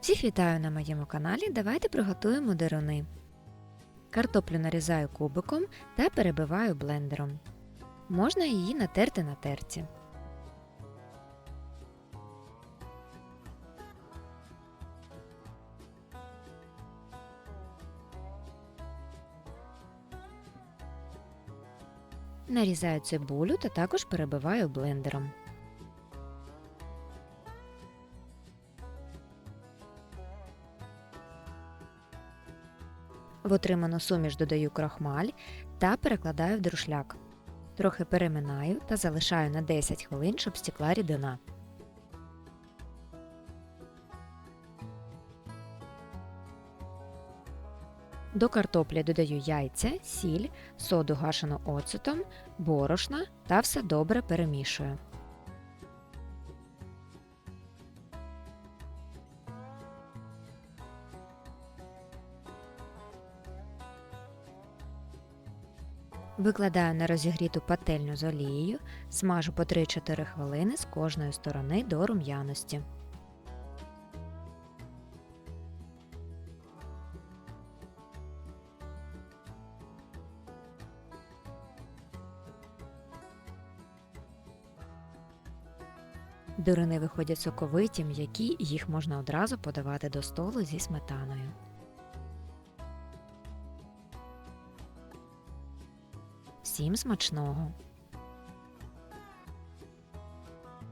Всіх вітаю на моєму каналі. Давайте приготуємо деруни. Картоплю нарізаю кубиком та перебиваю блендером. Можна її натерти на терці. Нарізаю цибулю та також перебиваю блендером. В отриману суміш додаю крахмаль та перекладаю в друшляк. Трохи переминаю та залишаю на 10 хвилин, щоб стікла рідина. До картоплі додаю яйця, сіль, соду гашену оцетом, борошна та все добре перемішую. Викладаю на розігріту пательню з олією, смажу по 3-4 хвилини з кожної сторони до рум'яності. Дурини виходять соковиті, м'які, їх можна одразу подавати до столу зі сметаною. Всім смачного!